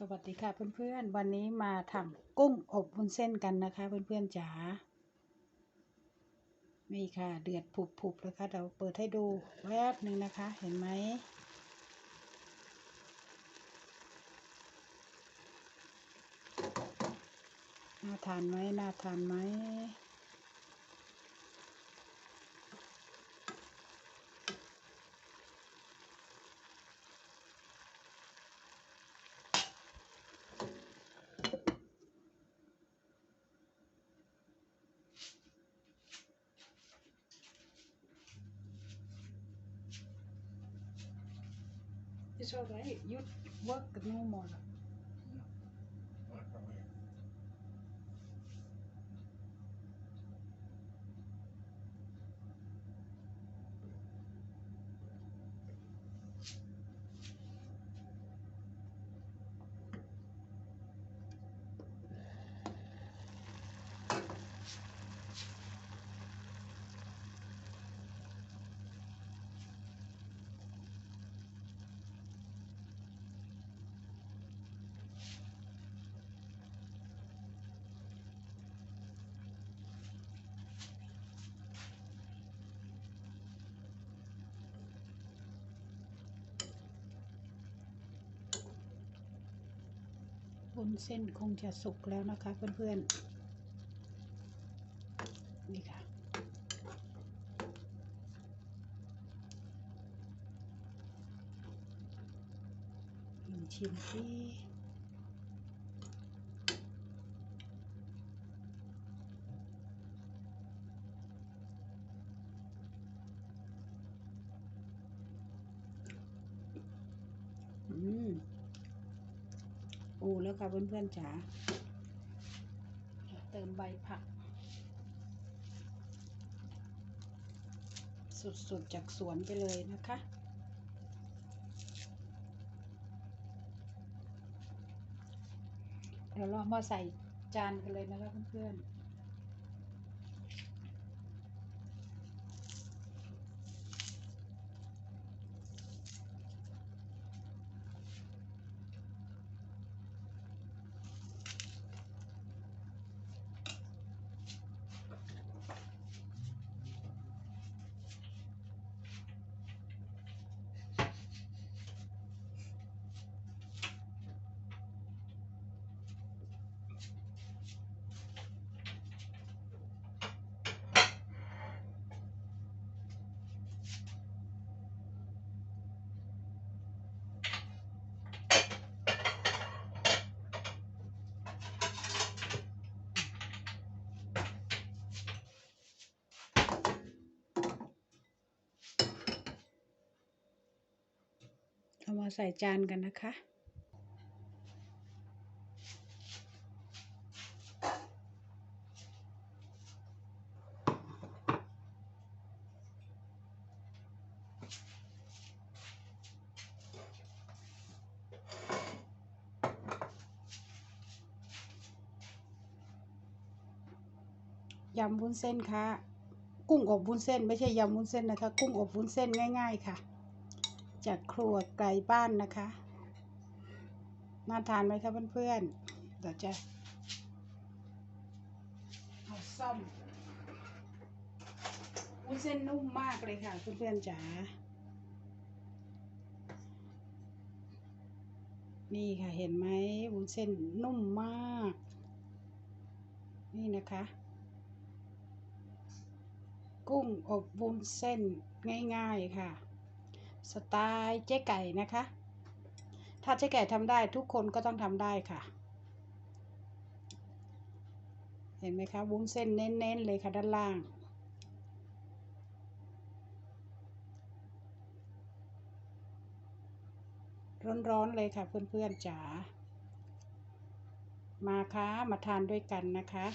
สวัสดีค่ะเพื่อนๆ วันนี้มาทำกุ้งอบวุ้นเส้นกันนะคะ เพื่อนๆจ๋านี่ค่ะ เดือดผุบๆเลยค่ะเดี๋ยวเปิดให้ดูแวบหนึ่งนะคะ เห็นไหมน่าทานไหมน่าทานไหม 将来、you work no more. วุ้นเส้นคงจะสุกแล้วนะคะเพื่อนๆ นี่ค่ะลองชิมสิอืม ปูแล้วค่ะเพื่อนๆจ๋าเติมใบผักสุดๆจากสวนไปเลยนะคะเดี๋ยวเรามาใส่จานกันเลยนะคะเพื่อนๆ เอามาใส่จานกันนะคะ ยำวุ้นเส้นค่ะ กุ้งอบวุ้นเส้น ไม่ใช่ยำวุ้นเส้นนะคะ กุ้งอบวุ้นเส้นง่าย ๆ ค่ะ จากครัวไกลบ้านนะคะ น่าทานไหมคะเพื่อนๆเดี๋ยวจะเอาซ่อมวุ้นเส้นนุ่มมากเลยค่ะเพื่อนๆจ๋า นี่ค่ะเห็นไหมวุ้นเส้นนุ่มมาก นี่นะคะ กุ้งอบวุ้นเส้นง่ายๆค่ะ สไตล์เจ๊ไก่นะคะ ถ้าเจ๊ไก่ทำได้ทุกคนก็ต้องทำได้ค่ะ เห็นไหมคะวุ้นเส้นเน้นๆเลยค่ะด้านล่างร้อนๆเลยค่ะเพื่อนๆจ๋า มาค่ะมาทานด้วยกันนะคะ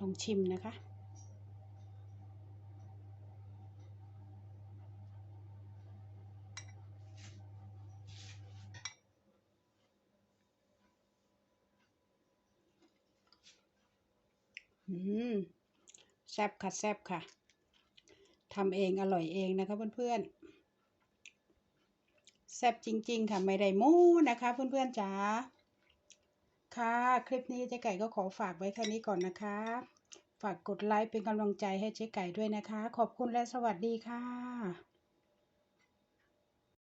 ลองชิมนะคะ อืม แซบค่ะ แซบค่ะทำเองอร่อยเองนะคะเพื่อนๆแซ่บจริง ๆ ค่ะ ไม่ได้มูนะคะเพื่อนๆจ้า ค่ะ คลิปนี้เจ๊ไก่ก็ขอฝากไว้แค่นี้ก่อนนะคะ ฝากกดไลค์เป็นกำลังใจให้เจ๊ไก่ด้วยนะคะ ขอบคุณและสวัสดีค่ะ